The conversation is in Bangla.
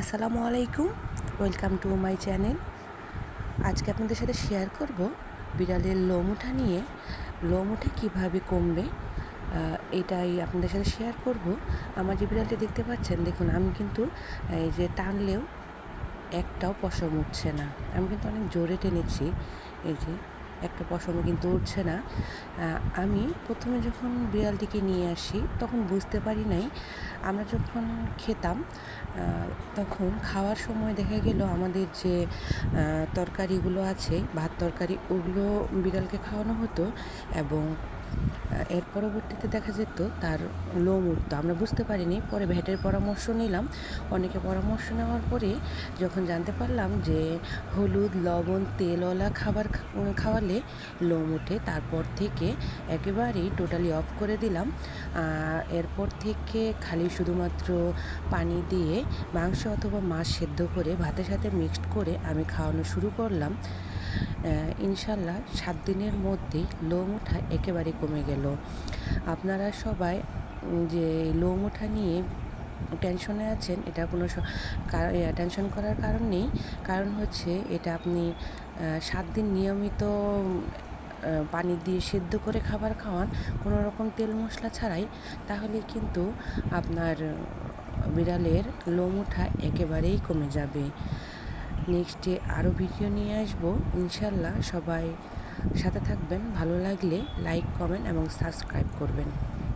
আসসালামু আলাইকুম ওয়েলকাম টু মাই চ্যানেল আজকে আপনাদের সাথে শেয়ার করব বিড়ালের লোম উঠা নিয়ে। লোম উঠে কীভাবে কমবে এটাই আপনাদের সাথে শেয়ার করব। আমার যে বিড়ালটি দেখতে পাচ্ছেন, দেখুন, আমি কিন্তু, এই যে টানলেও একটাও পশম উঠছে না। আমি কিন্তু অনেক জোরে টেনেছি, এই যে একটা পশমও কিন্তু উঠছে না। আমি প্রথমে যখন বিড়ালটিকে নিয়ে আসি, তখন বুঝতে পারি নাই। আমরা যখন খেতাম তখন খাওয়ার সময় দেখা গেল আমাদের যে তরকারিগুলো আছে, ভাত তরকারি, ওগুলো বিড়ালকে খাওয়ানো হতো এবং এর পরবর্তীতে দেখা যেত তার লোম উঠতো। আমরা বুঝতে পারিনি, পরে ভেটের পরামর্শ নিলাম। অনেকে পরামর্শ নেওয়ার পরে যখন জানতে পারলাম যে হলুদ, লবণ তেলওয়ালা খাবার খাওয়ালে লোম উঠে তারপর থেকে একেবারেই টোটালি অফ করে দিলাম। এরপর থেকে খালি শুধুমাত্র পানি দিয়ে মাংস অথবা মাছ সেদ্ধ করে ভাতের সাথে মিক্সড করে আমি খাওয়ানো শুরু করলাম। ইনশাল্লাহ সাত দিনের মধ্যেই লোম ওঠা একেবারে কমে গেল। আপনারা সবাই যে লোম ওঠা নিয়ে টেনশনে আছেন, এটা কোনো টেনশন করার কারণ নেই। কারণ হচ্ছে এটা আপনি সাত দিন নিয়মিত পানি দিয়ে সেদ্ধ করে খাবার খাওয়ান, কোনো রকম তেল মশলা ছাড়াই, তাহলে কিন্তু আপনার বিড়ালের লোম ওঠা একেবারেই কমে যাবে। নেক্সটে আরও ভিডিও নিয়ে আসব, ইনশাল্লাহ সবাই সাথে থাকবেন, ভালো লাগলে লাইক কমেন্ট এবং সাবস্ক্রাইব করবেন।